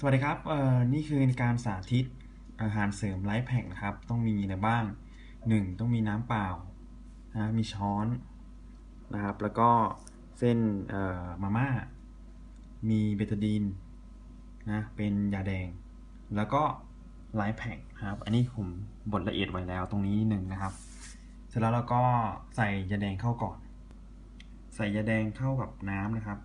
สวัสดีครับเอ่อนี่คือการสาธิตอาหารเสริมไลฟ์แพคนะครับ ต้องมีอะไรบ้าง 1. ต้องมีน้ำเปล่านะมีช้อนนะครับ แล้วก็เส้นเอ่อมาม่า มีเบตาดีนนะเป็นยาแดง แล้วก็ไลฟ์แพคครับ อันนี้ผมบดละเอียดไว้แล้วตรงนี้นิดหนึ่งนะครับ เสร็จแล้วเราก็ใส่ยาแดงเข้าก่อน ใส่ยาแดงเข้ากับน้ำนะครับ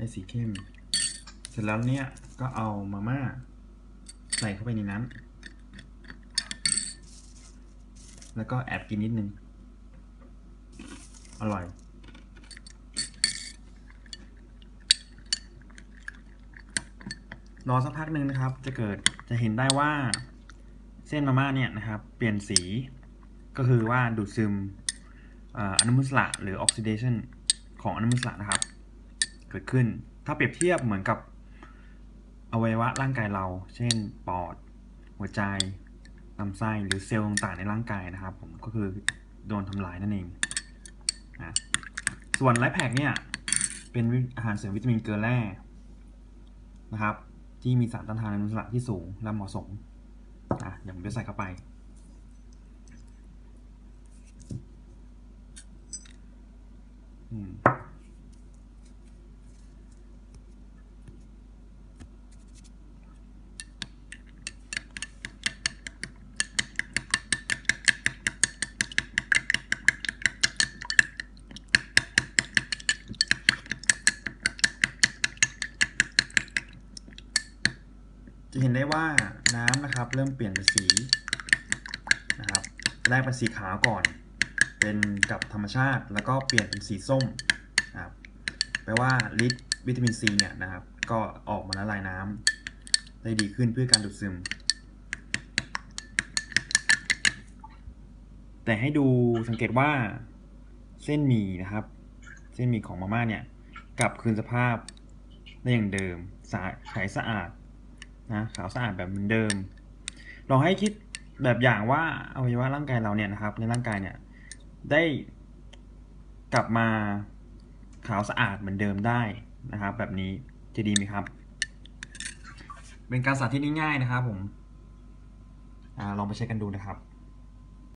ให้สีเข้ม เสร็จแล้วเนี่ยก็เอามาม่าใส่เข้าไปในนั้น แล้วก็แอบกินนิดนึง อร่อย รอสักพักหนึ่งนะครับ จะเกิดจะเห็นได้ว่าเส้นมาม่าเนี่ยนะครับ เปลี่ยนสี ก็คือว่าดูดซึมเอ่ออนุมูลอิสระหรือออกซิเดชันของอนุมูลอิสระนะครับ เกิดขึ้น ถ้าเปรียบเทียบเหมือนกับอวัยวะร่างกายเรา เช่น ปอด หัวใจลำไส้หรือเซลล์ต่างๆในร่างกายนะครับ ผมก็คือโดนทำลายนั่นเองนะส่วนไลฟ์แพคเนี่ยเป็นอาหารเสริมวิตามินเกลือแร่นะครับ ที่มีสารต้านทานอนุมูลอิสระที่สูงและเหมาะสมอะเดี๋ยวผมจะใส่เข้าไป อืม จะเห็นได้ว่าน้ำนะครับเริ่มเปลี่ยนเป็นสีนะครับแรกเป็นสีขาวก่อน เป็นกับธรรมชาติ แล้วก็เปลี่ยนเป็นสีส้มนะครับแปลว่าฤทธิ์วิตามินซีเนี่ยนะครับ ก็ออกมาละลายน้ำได้ดีขึ้นเพื่อการดูดซึม แต่ให้ดูสังเกตว่าเส้นหมี่นะครับ เส้นหมี่ของมาม่าเนี่ยกลับคืนสภาพได้อย่างเดิมสะใสสะอาด นะขาวสะอาดแบบเหมือนเดิม ลองให้คิดแบบอย่างว่าอวัยวะร่างกายเราเนี่ยนะครับ ในร่างกายเนี่ยได้กลับมาขาวสะอาดเหมือนเดิมได้นะครับ แบบนี้จะดีไหมครับ เป็นการสาธิตง่ายๆนะครับผมอลองไปใช้กันดูนะครับ